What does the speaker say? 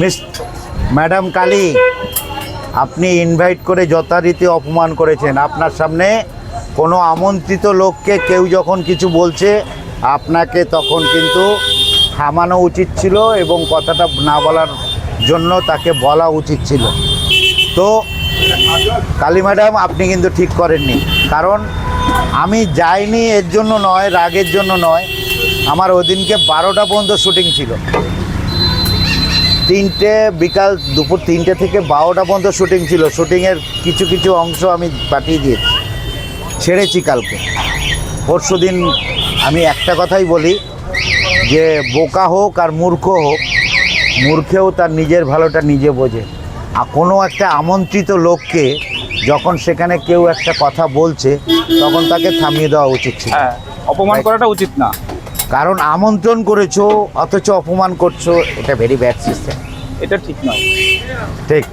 Miss madam Kali, আপনি invite করে যথারীতি অপমান করেছেন। আপনার সামনে কোনো আমন্ত্রিত লোককে কেউ যখন কিছু বলছে, আপনাকে তখন কিন্তু থামানো উচিত ছিল এবং কথাটা না বলার জন্য তাকে বলা উচিত ছিল। তো কালী ম্যাডাম, আপনি কিন্তু ঠিক করেননি। কারণ আমি যাইনি এর জন্য নয়, রাগের জন্য নয়। আমার ওদিনকে বারোটা পর্যন্ত শুটিং ছিল। তিনটে বিকাল দুপুর তিনটে থেকে বারোটা পর্যন্ত শুটিং ছিল। শুটিংয়ের কিছু কিছু অংশ আমি পাঠিয়ে দিয়েছি। ছেড়েছি কালকে। পরশু দিন আমি একটা কথাই বলি যে বোকা হোক আর মূর্খ হোক মূর্খেও তার নিজের ভালোটা নিজে বোঝে। আর কোনো একটা আমন্ত্রিত লোককে যখন সেখানে কেউ একটা কথা বলছে তখন তাকে থামিয়ে দেওয়া উচিত ছিল। হ্যাঁ অপমান করাটা উচিত না। কারণ আমন্ত্রণ করেছ অথচ অপমান করছ এটা ভেরি ব্যাড সিস্টেম এটা ঠিক নয়। ঠিক।